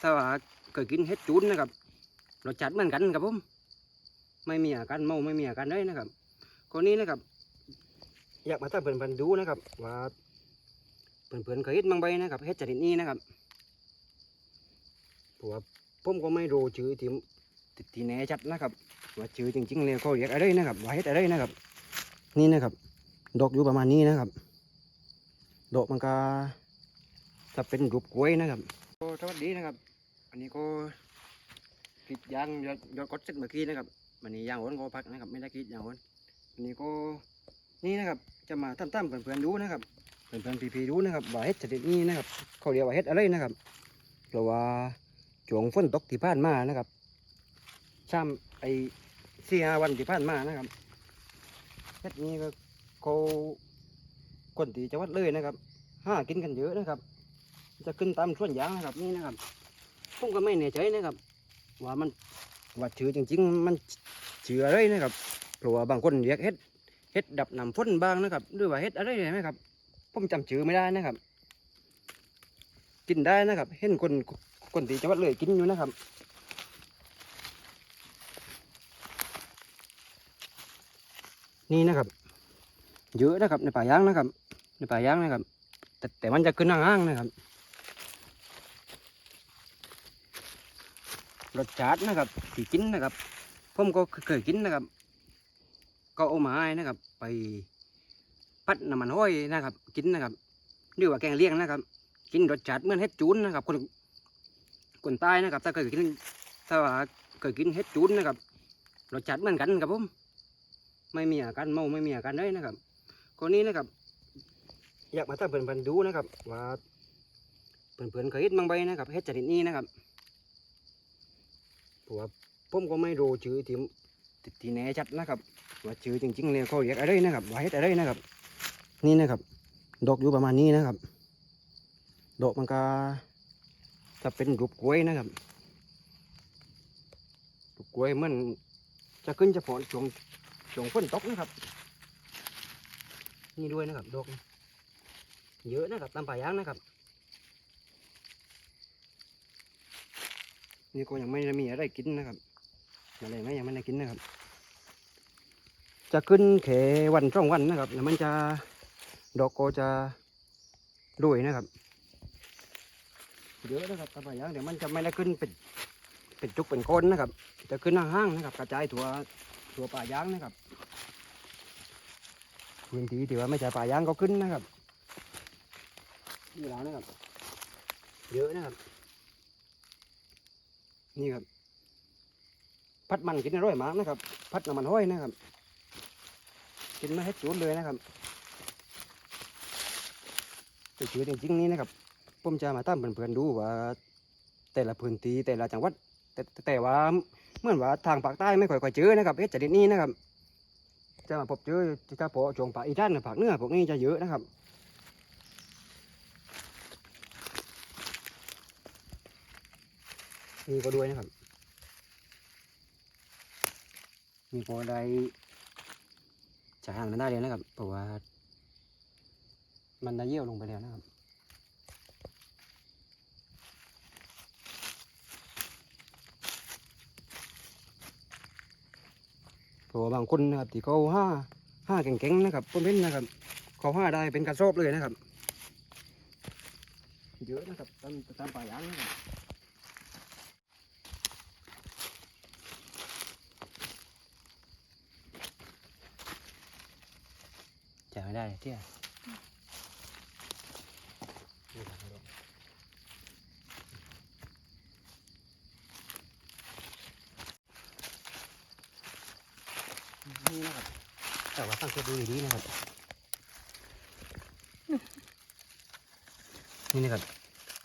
ถ้าว่าเคยกินเห็ดจูนนะครับรสชาติเหมือนกันครับผมไม่มีอาการเมาไม่มีอาการเลยนะครับคนนี้นะครับ อยากมาถ้าเพื่อนๆดูนะครับ ว่าเพื่อนๆเคยเห็ดบางใบนะครับเห็ดชนิดนี้นะครับเพราะว่าผมก็ไม่รู้ชื่อที่ที่แน่ชัดนะครับ ว่าชื่อจริงๆเลยเขาเรียกอะไรนะครับว่าเห็ดอะไรนะครับ นี่นะครับ ดอกอยู่ประมาณนี้นะครับดอกมันก็จะเป็นรูปกล้วยนะครับสวัสดีนะครับ อันนี้ก็กรีดยางยอดยอดกดเสร็จเมื่อกี้นะครับวันนี้ยางอ้นก็พักนะครับ ไม่ได้กรีดยางอ้นอันนี้ก็นี่นะครับจะมาตั้มๆเพื่อนๆดูนะครับเพื่อนๆพี่ๆดูนะครับว่าเห็ดชนิดนี้นะครับ เขาเรียกว่าเห็ดอะไรนะครับเพราะว่าช่วงฝนตกที่ผ่านมานะครับช่ำไอ้สี่ห้าวันที่ผ่านมานะครับเห็ดนี้ก็เขาคนที่จังหวัดเลยนะครับห้ากินกันเยอะนะครับ จะขึ้นตามส่วนยางนะครับนี่นะครับ ผมก็ไม่แน่ใจนะครับ ว่ามันว่าชื่อจริง ๆ มันเชื่ออะไรนะครับเพราะว่าบางคนเรียกเห็ดเห็ดดับน้ำฝนบ้างนะครับหรือว่าเห็ดอะไรไหมครับ ผมจำชื่อไม่ได้นะครับ กินได้นะครับ เห็นคนคนที่จังหวัดเลยกินอยู่นะครับนี่นะครับ เยอะนะครับในป่ายางนะครับ ในป่ายางนะครับ แต่แต่มันจะขึ้นห่างๆนะครับ รสชาตินะครับที่กินนะครับ ผมก็เคยกินนะครับ ก็เอามาให้นะครับ ไปพัดน้ำมันห้อยนะครับ กินนะครับหรือว่าแกงเลี้ยงนะครับ กินรสชาติเหมือนเห็ดจูนนะครับ คนคนใต้นะครับ ถ้าเคยกินถ้าว่าเคยกินเห็ดจูนนะครับรสชาติเหมือนกันครับผมไม่มีอาการเมาไม่มีอาการเลยนะครับคนนี้นะครับ อยากมาถ้าเพื่อนๆดูนะครับ ว่าเพื่อนๆเคยเห็นบางใบนะครับเห็ดชนิดนี้นะครับ เพราะว่าผมก็ไม่รู้ชื่อที่ที่แน่ชัดนะครับว่าชื่อจริงๆเลยเขาเรียกอะไรนะครับว่าเห็ดอะไรนะครับ นี่นะครับ ดอกอยู่ประมาณนี้นะครับ ดอกมันก็จะเป็นรูปกล้วยนะครับรูปกล้วยมันจะขึ้นเฉพาะช่วงช่วงฝนตกนะครับ นี่ด้วยนะครับดอกเยอะนะครับตามป่ายางนะครับ นี่ก็ยังไม่ได้มีอะไรกินนะครับอะไรไม่ยังไม่ได้กินนะครับ จะขึ้นแค่วันสองวันนะครับแล้วมันจะดอกก็จะรวยนะครับเยอะนะครับตามป่ายางเดี๋ยวมันจะไม่ได้ขึ้นเป็นเป็นจุกเป็นก้นนะครับ จะขึ้นห้างๆนะครับ กระจายทั่วทั่วป่ายางนะครับพื้นที่ที่ว่าไม่ใช่ป่ายางก็ขึ้นนะครับนี่แล้วนะครับ เยอะนะครับ นี่ครับ พัดมันกินอร่อยมากนะครับ พัดน้ำมันห้อยนะครับ กินมาให้จูนเลยนะครับแต่ชื่อจริงๆนี้นะครับผมจะมาตั้มเพื่อนๆดูว่า แต่ละพื้นที่แต่ละจังหวัด แต่แต่ว่าเหมื่อนว่าทางภาคใต้ไม่ค่อยค่อยเจอนะครับเฮ็ดชนิดนี้นะครับ จะมาพบเจอเฉพาะช่วงภาคอีสานกับภาคเหนือพวกนี้จะเยอะนะครับ นี่ก็ด้วยนะครับนี่ก็ได้จะห่างกันได้เลยนะครับเพราะว่ามันได้เยี่ยวลงไปแล้วนะครับเพราะว่าบางคนนะครับที่เขาห้าห้าเก่งๆนะครับผมเห็นนะครับเขาห้าได้เป็นกระสอบเลยนะครับเยอะนะครับตามตามป่ายางนะครับ ไม่ได้เที่ยนี่นะครับแต่ว่าตั้งเกตดูดีๆนะครับ นี่นะครับ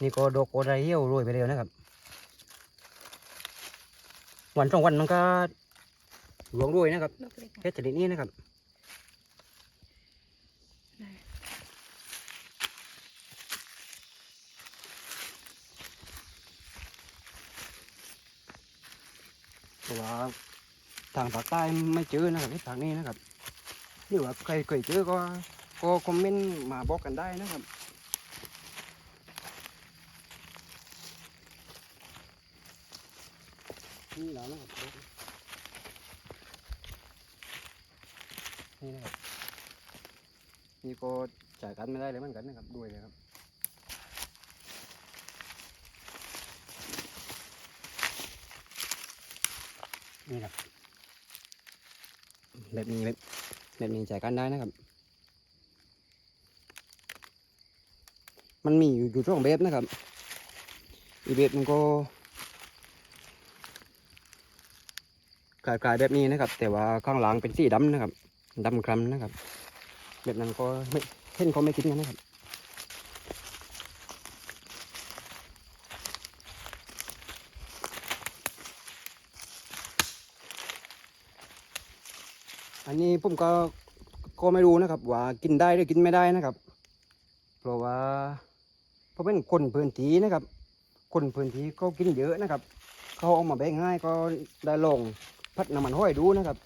นี่ก็ดอกโกไดเยี่ยวโรยไปเร็วนะครับ วันสองวันมันก็หลวงรวยนะครับดอกเล็กเพชรชนิดนี้นะครับ เพราะว่าทางภาคใต้ไม่เจอนะครับที่ภาคนี้นะครับนี่ว่าใครเคยเจอก็ก็คอมเมนต์มาบอกกันได้นะครับนี่แล้วนะครับนี่นะครับ นี่ก็จ่ายกันไม่ได้เลยมือนกันนะครับด้วยเลยครับนี่ครับแบบนี้แบบแบบนี้จ่ายกันได้นะครับ มันมีอยู่อยู่ช่องแบบนะครับ อีกแบบมันก็กลายๆแบบนี้นะครับ แต่ว่าข้างหลังเป็นสีดำนะครับดำคล้ำนะครับ แบบนั้นก็ไม่เห็นเขาไม่กินกันนะครับอันนี้ผมก็ก็ไม่รู้นะครับ ว่ากินได้หรือกินไม่ได้นะครับ เพราะว่าเพราะเป็นคนพื้นที่นะครับ คนพื้นที่เขากินเยอะนะครับ เขาเอามาแบ่งให้ก็ได้ลองพัดน้ำมันห้อยดูนะครับ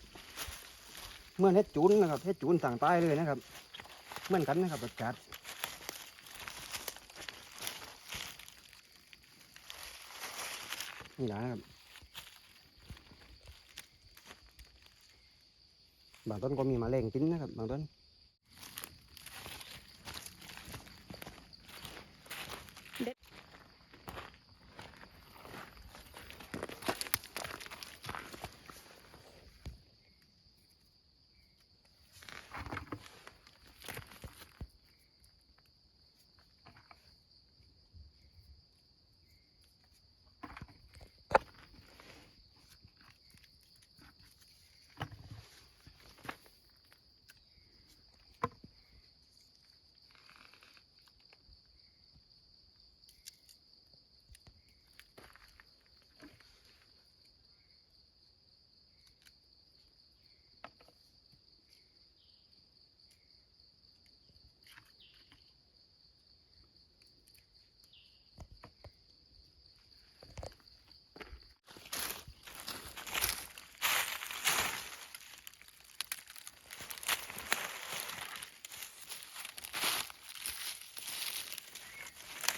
เมื่อนเฮ็ดจูนนะครับเฮ็ดจูนสั่งใต้เลยนะครับเหมือนกันนะครับรสชาศนี่นะครับบางต้นก็มีแมลงกินนะครับบางต้น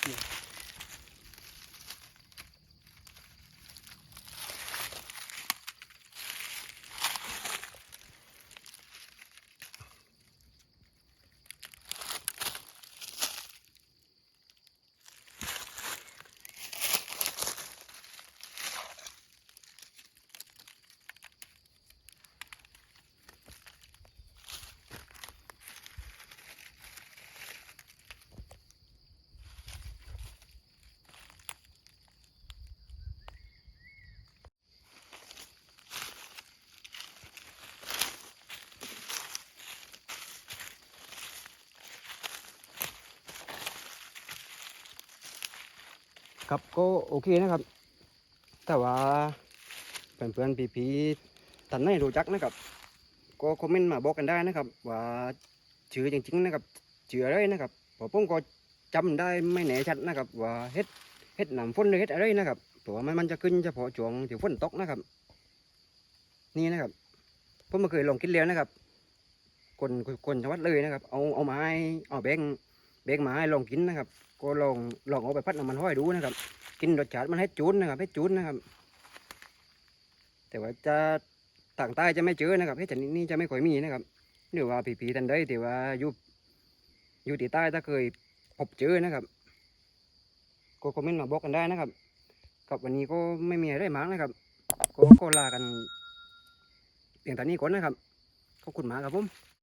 Спасибо. ครับก็โอเคนะครับ แต่ว่าเพื่อนๆพี่ๆท่านไหนรู้จักนะครับ ก็คอมเมนต์มาบอกกันได้นะครับ ว่าชื่อจริงๆนะครับชื่ออะไรนะครับผมก็จำได้ไม่แน่ชัดนะครับ ว่าเฮ็ดเฮ็ดหน้ำฝนหรือเฮ็ดอะไรนะครับเพราะว่ามันมันจะขึ้นเฉพาะช่วงที่ฝนตกนะครับ นี่นะครับผมมาเคยลองกินแล้วนะครับ คนคนจังหวัดเลยนะครับ เอาเอาไม้เอาแบงแบงไม้ลองกินนะครับ ก็ลองลองเอาไปพัดน้ำมันห้อยดูนะครับ กินรสชาติมันให้จูนนะครับ ให้จูนนะครับ แต่ว่าจะต่างใต้จะไม่เจอนะครับเฮ็ดชนิดนี้จะไม่ค่อยมีนะครับหรือว่าผีๆทันใดที่ว่าอยู่อยู่ที่ใต้ถ้าเคยพบเจอนะครับก็คอมเมนต์มาบอกกันได้นะครับกับวันนี้ก็ไม่มีอะไรมากนะครับ ก็ก็ลากันเพียงเท่นี้ก่อนนะครับขอบคุณมากครับผม